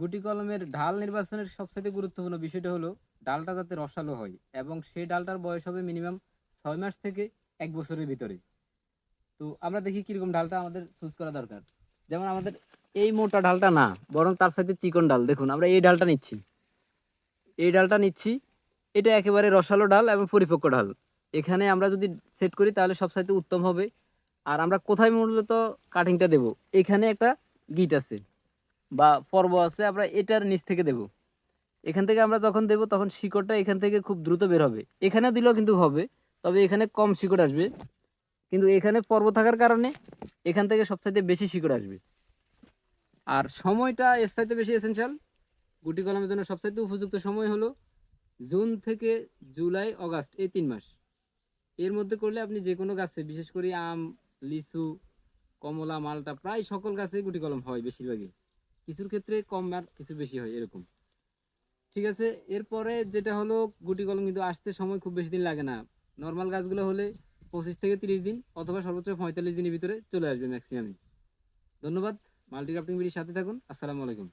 গুটি কলমের ঢাল নির্বাচনের সবচেয়ে গুরুত্বপূর্ণ বিষয়টা হলো, ডালটা যাতে রসালো হয় এবং সেই ডালটার বয়স হবে মিনিমাম ছয় মাস থেকে এক বছরের ভিতরে। তো আমরা দেখি কীরকম ডালটা আমাদের চুজ করা দরকার। যেমন আমাদের এই মোটা ডালটা না, বরং তার সাথে চিকন ডাল। দেখুন, আমরা এই ডালটা নিচ্ছি। এই ডালটা নিচ্ছি, এটা একেবারে রসালো ডাল এবং পরিপক্ক ডাল। এখানে আমরা যদি সেট করি, তাহলে সবসাইতে উত্তম হবে। আর আমরা কোথায় মূলত কাটিংটা দেব? এখানে একটা গিট আছে। বা পর্ব আছে, আমরা এটার নিচ থেকে দেব। এখান থেকে আমরা যখন দেব, তখন শিকড়টা এখান থেকে খুব দ্রুত বের হবে। এখানে দিলেও কিন্তু হবে, তবে এখানে কম শিকড় আসবে। কিন্তু এখানে পর্ব থাকার কারণে এখান থেকে সবচাইতে বেশি শিকড় আসবে। আর সময়টা এর চাইতে বেশি এসেনশিয়াল গুটি কলমের জন্য সবচাইতে উপযুক্ত সময় হলো জুন থেকে জুলাই, অগাস্ট, এই তিন মাস। এর মধ্যে করলে আপনি যে কোনো গাছে, বিশেষ করে আম, লিচু, কমলা, মালটা, প্রায় সকল গাছে গুটি কলম হয় বেশিরভাগই। কিছুর ক্ষেত্রে কম আর কিছু বেশি হয়, এরকম। ঠিক আছে? এরপরে যেটা হলো, গুটি কলম কিন্তু আসতে সময় খুব বেশি দিন লাগে না। নর্মাল গাছগুলো হলে পঁচিশ থেকে তিরিশ দিন অথবা সর্বোচ্চ পঁয়তাল্লিশ দিনের ভিতরে চলে আসবে ম্যাক্সিমামই ধন্যবাদ। মাল্টি ক্রাফটিং বিডির সাথে থাকুন। আসসালামু আলাইকুম।